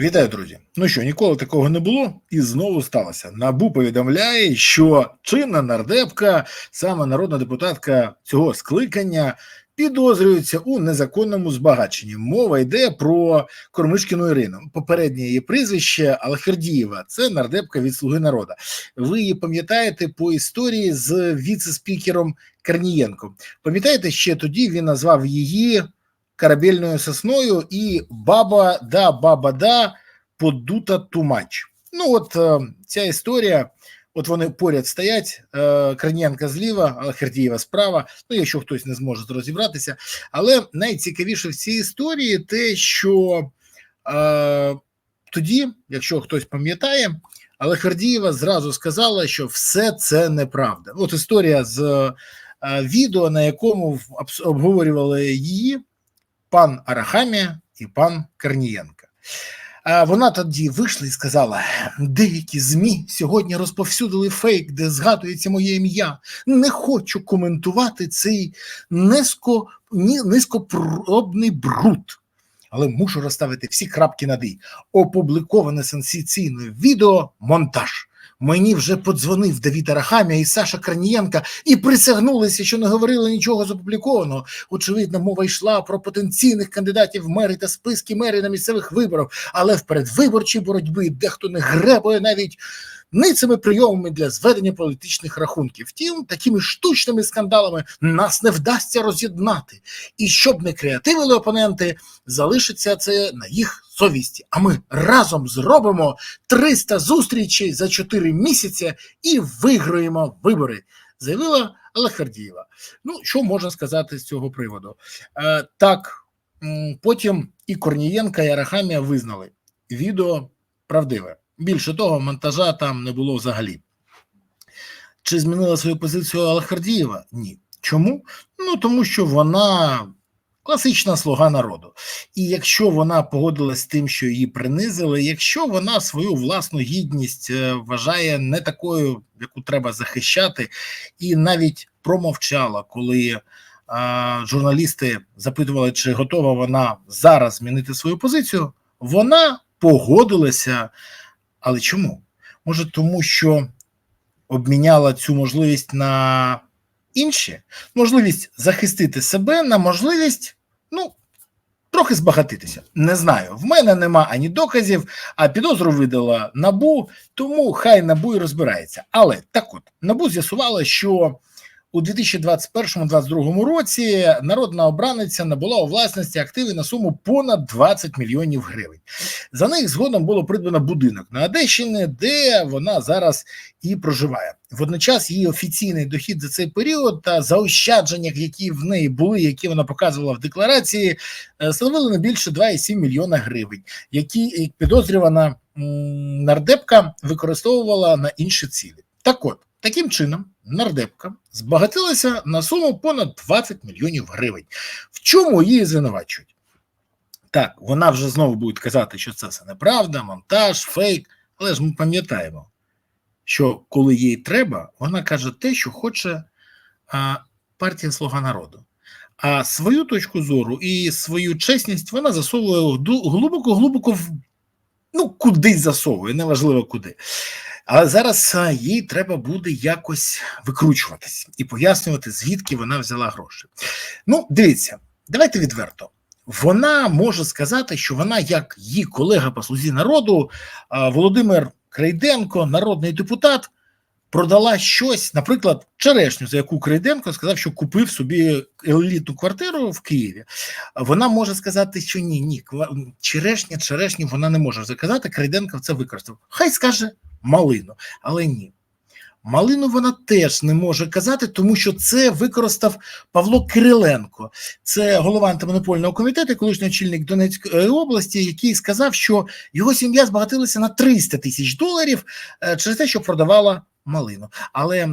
Вітаю, друзі. Ну що, ніколи такого не було, і знову сталося. Набу повідомляє, що чинна нардепка, саме народна депутатка цього скликання, підозрюється у незаконному збагаченні. Мова йде про Кормишкіну Ірину. Попереднє її прізвище Алхердієва. Це нардепка від Слуги народу. Ви її пам'ятаєте по історії з віце-спікером Корнієнком. Пам'ятаєте, ще тоді він назвав її корабельною сосною і баба да, баба да, подута тумач. Ну, от ця історія, от вони поряд стоять, е, Корнієнка зліва, Алхердієва справа. Ну, якщо хтось не зможе розібратися. Але найцікавіше в цій історії те, що е, тоді, якщо хтось пам'ятає, але Хардієва зразу сказала, що все це неправда. От історія з е, відео, на якому обговорювали її пан Арахамія і пан Корнієнка. Вона тоді вийшла і сказала: деякі ЗМІ сьогодні розповсюдили фейк, де згадується моє ім'я. Не хочу коментувати цей низько, низькопробний бруд. Але мушу розставити всі крапки над «і». Опубліковане сенсаційне відео монтаж. Мені вже подзвонив Давід Арахамія і Саша Кранієнка і присягнулися, що не говорили нічого з опублікованого. Очевидно, мова йшла про потенційних кандидатів в мери та списки мерів на місцевих виборах, але в передвиборчій боротьбі дехто не гребує навіть ницими прийомами для зведення політичних рахунків. Втім, такими штучними скандалами нас не вдасться роз'єднати. І щоб не креативили опоненти, залишиться це на їх совісті. А ми разом зробимо 300 зустрічей за 4 місяці і виграємо вибори, заявила Алехардієва. Ну, що можна сказати з цього приводу? Е, Так, потім і Корнієнка, і Арахамія визнали відео правдиве. Більше того, монтажа там не було взагалі. Чи змінила свою позицію Алхардієва? Ні. Чому? Ну тому що вона класична слуга народу. І якщо вона погодилась з тим, що її принизили, якщо вона свою власну гідність е, вважає не такою, яку треба захищати, і навіть промовчала, коли а, журналісти запитували, чи готова вона зараз змінити свою позицію, вона погодилася. Але чому? Може, тому що обміняла цю можливість на інші, можливість захистити себе на можливість, ну, трохи збагатитися. Не знаю. В мене нема ані доказів, а підозру видала набу, тому хай набу і розбирається. Але так от набу з'ясувала, що у 2021-2022 році народна обраниця набула у власності активи на суму понад 20 мільйонів гривень. За них згодом було придбано будинок на Одещині, де вона зараз і проживає. Водночас її офіційний дохід за цей період та заощадження, які в неї були, які вона показувала в декларації, е, становили не більше 2,7 мільйона гривень, які підозрювана нардепка використовувала на інші цілі. Так от таким чином нардепка збагатилася на суму понад 20 мільйонів гривень. В чому її звинувачують? Так, вона вже знову буде казати, що це все неправда, монтаж, фейк. Але ж ми пам'ятаємо, що коли їй треба, вона каже те, що хоче а, партія Слуга народу. А свою точку зору і свою чесність вона засовує глибоко-глибоко в ну, кудись засовує, неважливо куди. Але зараз їй треба буде якось викручуватись і пояснювати, звідки вона взяла гроші. Ну, дивіться, давайте відверто. Вона може сказати, що вона, як її колега по слузі народу, Володимир Крейденко, народний депутат, продала щось, наприклад, черешню, за яку Крейденко сказав, що купив собі елітну квартиру в Києві. Вона може сказати, що ні, ні, черешня, черешню вона не може заказати. Крейденко це використав. Хай скаже малину, але ні. Малину вона теж не може казати, тому що це використав Павло Кириленко, це голова антимонопольного комітету, колишній очільник Донецької області, який сказав, що його сім'я збагатилася на 300 тисяч доларів е, через те, що продавала малину. Але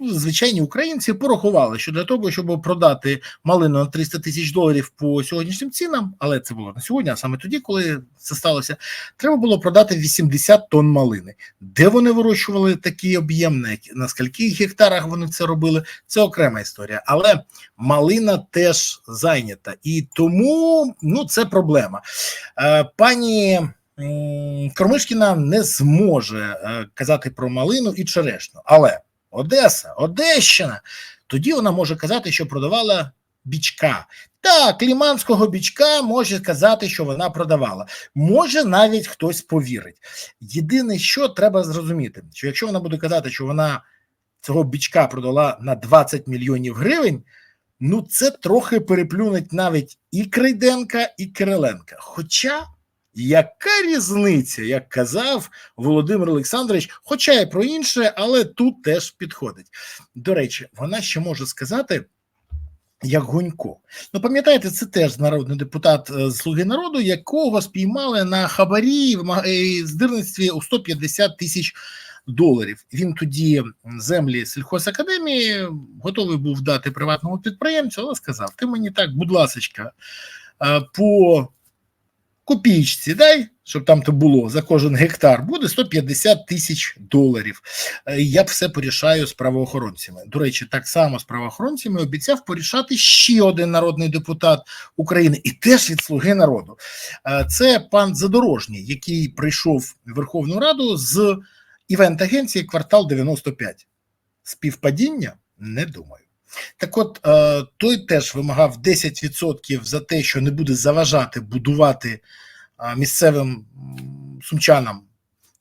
ну, звичайні українці порахували, що для того, щоб продати малину на 300 тисяч доларів по сьогоднішнім цінам, але це було на сьогодні, а саме тоді, коли це сталося, треба було продати 80 тонн малини. Де вони вирощували такий об'єм, на, які- гектарах вони це робили, це окрема історія. Але малина теж зайнята, і тому ну це проблема. Е, Пані Кормишкіна не зможе е, казати про малину і черешню, але Одеса, Одещина, тоді вона може казати, що продавала бічка. Так, ліманського бічка може казати, що вона продавала. Може навіть хтось повірить. Єдине, що треба зрозуміти, що якщо вона буде казати, що вона цього бічка продала на 20 мільйонів гривень, ну це трохи переплюнуть навіть і Крейденка, і Кириленка. Хоча яка різниця, як казав Володимир Олександрович, хоча і про інше, але тут теж підходить. До речі, вона ще може сказати. Як Гунько. Ну, пам'ятаєте, це теж народний депутат е, Слуги народу, якого спіймали на хабарі в е, здирництві у 150 тисяч доларів. Він тоді землі сільхозакадемії готовий був дати приватному підприємцю, але сказав: Ти мені так, будь ласочка, е, по копійці дай, щоб там то було за кожен гектар, буде 150 тисяч доларів. Е, Я все порішаю з правоохоронцями. До речі, так само з правоохоронцями обіцяв порішати ще один народний депутат України, і теж від слуги народу. Е, Це пан Задорожній, який прийшов в Верховну Раду з івент-агенції квартал 95. Співпадіння не думаю. Так от, е, той теж вимагав 10% за те, що не буде заважати будувати е, місцевим сумчанам,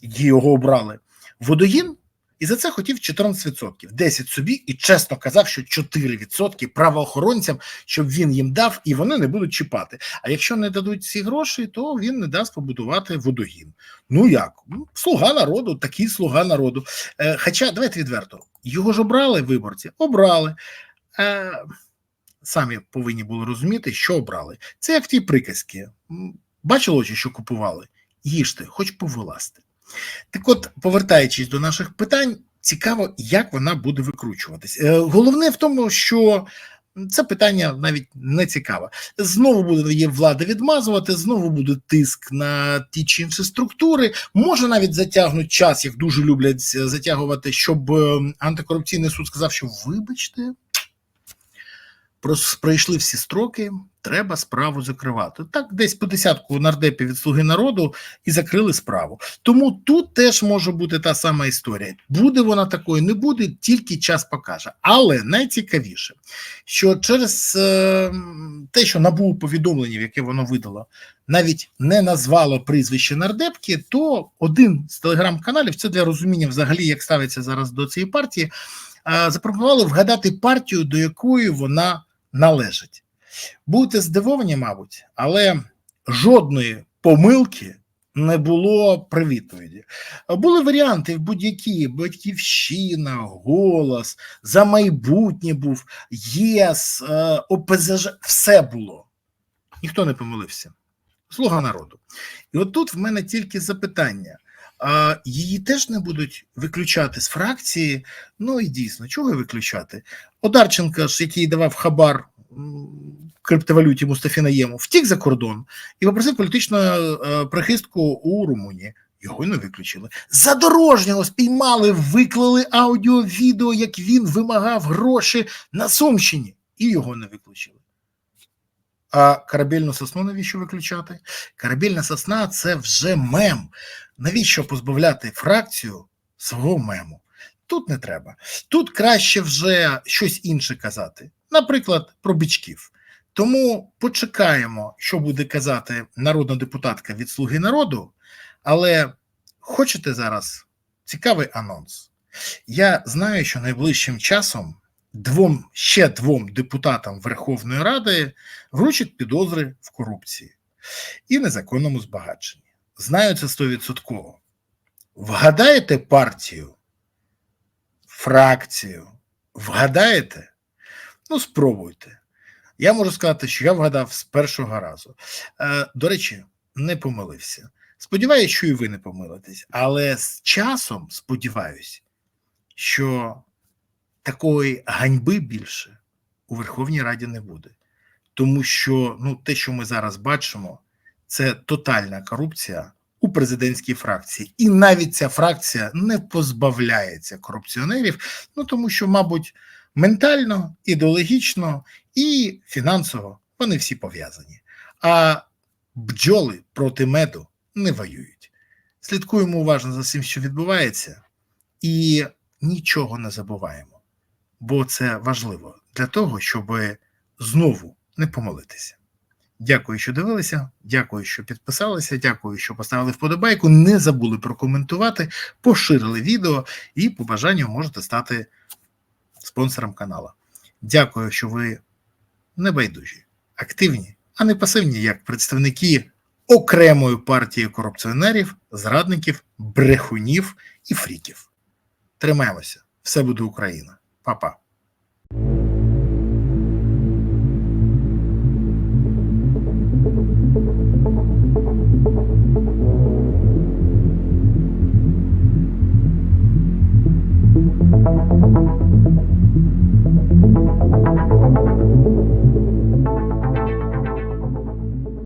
які його обрали, водогін, і за це хотів 14%. 10 собі і чесно казав, що 4% правоохоронцям, щоб він їм дав, і вони не будуть чіпати. А якщо не дадуть ці гроші, то він не дасть побудувати водогін. Ну як? Ну, Слуга народу, такий слуга народу. Е, Хоча, давайте відверто, його ж обрали виборці, обрали. Е, самі повинні були розуміти, що обрали. Це як в тій приказці. Бачили очі, що купували? Їжте, хоч повилазьте. Так от, повертаючись до наших питань, цікаво, як вона буде викручуватись. Е, Головне в тому, що це питання навіть не цікаве. Знову буде її влада відмазувати, знову буде тиск на ті чи інші структури. Може навіть затягнуть час, як дуже люблять затягувати, щоб е, антикорупційний суд сказав, що вибачте, пройшли всі строки, треба справу закривати. Так, десь по десятку нардепів від слуги народу і закрили справу. Тому тут теж може бути та сама історія. Буде вона такою, не буде, тільки час покаже. Але найцікавіше, що через е, те, що набув повідомлення, яке воно видало, навіть не назвало прізвище нардепки, то один з телеграм-каналів, це для розуміння взагалі, як ставиться зараз до цієї партії, е, запропонували вгадати партію, до якої вона належить. Будете здивовані, мабуть, але жодної помилки не було при відповіді. Були варіанти в будь-які: Батьківщина, голос, за майбутнє був, ЄС, е, ОПЗЖ, все було. Ніхто не помилився. Слуга народу. І от тут в мене тільки запитання. А її теж не будуть виключати з фракції. Ну і дійсно, чого виключати? Одарченка ж, який давав хабар криптовалюті Мустафі Наєму, втік за кордон і попросив політичну е, прихистку у Румунії. Його й не виключили. Задорожнього спіймали, виклали аудіо, відео, як він вимагав гроші на Сумщині, і його не виключили. А корабельну сосну навіщо виключати? Корабельна сосна це вже мем. Навіщо позбавляти фракцію свого мему? Тут не треба. Тут краще вже щось інше казати, наприклад, про бічків. Тому почекаємо, що буде казати народна депутатка від Слуги народу. Але хочете зараз цікавий анонс? Я знаю, що найближчим часом двом ще двом депутатам Верховної Ради вручать підозри в корупції і незаконному збагаченні. Знаю це стовідсотково. Вгадаєте партію, фракцію? Вгадаєте? Ну, спробуйте. Я можу сказати, що я вгадав з першого разу. Е, до речі, не помилився. Сподіваюсь, що і ви не помилитесь, але з часом сподіваюсь, що такої ганьби більше у Верховній Раді не буде. Тому що ну, те, що ми зараз бачимо, це тотальна корупція у президентській фракції. І навіть ця фракція не позбавляється корупціонерів, ну тому що, мабуть, ментально, ідеологічно і фінансово вони всі пов'язані. А бджоли проти меду не воюють. Слідкуємо уважно за всім, що відбувається, і нічого не забуваємо, бо це важливо для того, щоб знову не помолитися. Дякую, що дивилися. Дякую, що підписалися. Дякую, що поставили вподобайку. Не забули прокоментувати, поширили відео і по бажанню можете стати спонсором каналу. Дякую, що ви небайдужі, активні, а не пасивні, як представники окремої партії корупціонерів, зрадників, брехунів і фріків. Тримаємося. Все буде Україна. Па-па.